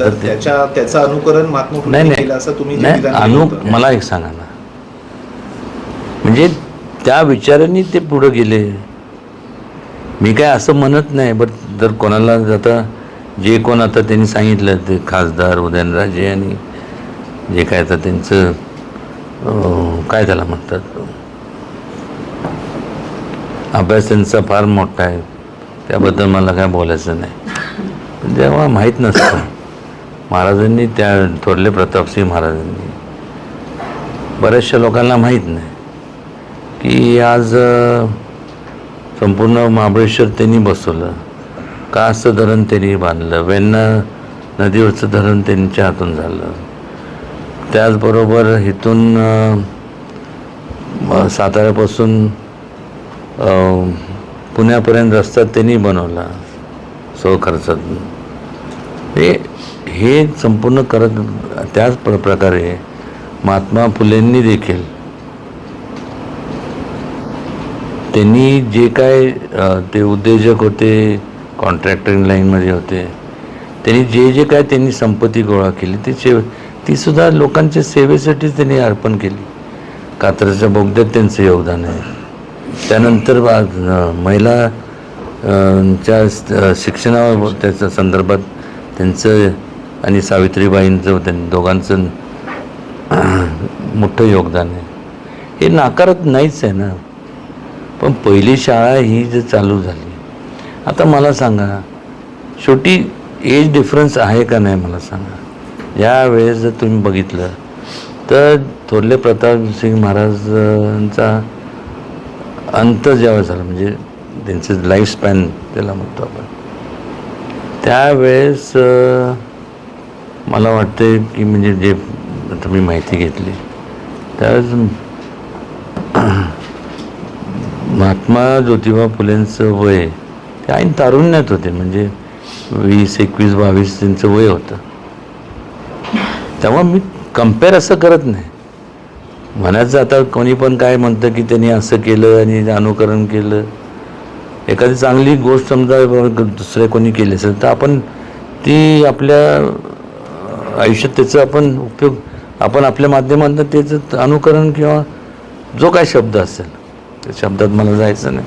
तर त्याच्या त्याचं अनुकरण महात्मा नाही केलं असं तुम्ही अनु. मला एक सांगा ना. म्हणजे त्या विचारांनी ते पुढं गेले. मी काय असं म्हणत नाही बट जर कोणाला आता जे कोण आता त्यांनी सांगितलं ते खासदार उदयनराजे आणि जे काय आता त्यांचं काय त्याला म्हणतात? अभ्यास त्यांचा फार मोठा आहे. त्याबद्दल मला काय बोलायचं नाही. तेव्हा माहीत नसतं. महाराजांनी त्या थोरले प्रतापसिंह महाराजांनी. बऱ्याचशा लोकांना माहीत नाही की आज संपूर्ण महाबळेश्वर त्यांनी बसवलं. कासचं धरण त्यांनी बांधलं वेण्णा नदीवरचं धरण त्यांच्या हातून झालं. त्याचबरोबर इथून साताऱ्यापासून पुण्यापर्यंत रस्ता त्यांनी बनवला सो खर्चातून ते हे संपूर्ण करत त्याच प्र प्रकारे महात्मा फुलेंनी देखील त्यांनी जे काय ते उद्योजक होते कॉन्ट्रॅक्टरिंग लाईनमध्ये होते त्यांनी जे जे काय त्यांनी संपत्ती गोळा केली ती सेव ती सुद्धा लोकांच्या सेवेसाठीच त्यांनी अर्पण केली. कात्रच्या बोगद्यात त्यांचं योगदान आहे. त्यानंतर महिला च्या शिक्षणावर त्याच्या संदर्भात त्यांचं आणि सावित्रीबाईंचं त्यांनी दोघांचं मोठं योगदान आहे. हे नाकारत नाहीच आहे ना. पण पहिली शाळा ही जर चालू झाली आता मला सांगा शेवटी एज डिफरन्स आहे का नाही मला सांगा. या वेळेस जर तुम्ही बघितलं तर थोरले प्रतापसिंग महाराजांचा अंत जेव्हा झाला म्हणजे त्यांचं लाईफ स्पॅन त्याला म्हणतो आपण. त्यावेळेस मला वाटते की म्हणजे जे आता मी माहिती घेतली त्यावेळेस महात्मा ज्योतिबा फुलेंचं वय ते ऐन तारुण्यात होते म्हणजे वीस एकवीस बावीस त्यांचं वय होतं. तेव्हा मी कंपेअर असं करत नाही. म्हणायचं आता कोणी पण काय म्हणतं की त्यांनी असं केलं आणि अनुकरण केलं एखादी चांगली गोष्ट समजा दुसरे दुसऱ्या कोणी केली असेल तर आपण ती आपल्या आयुष्यात त्याचा आपण उपयोग आपण आपल्या माध्यमातून त्याचं अनुकरण किंवा जो काय शब्द असेल त्या शब्दात मला जायचं नाही.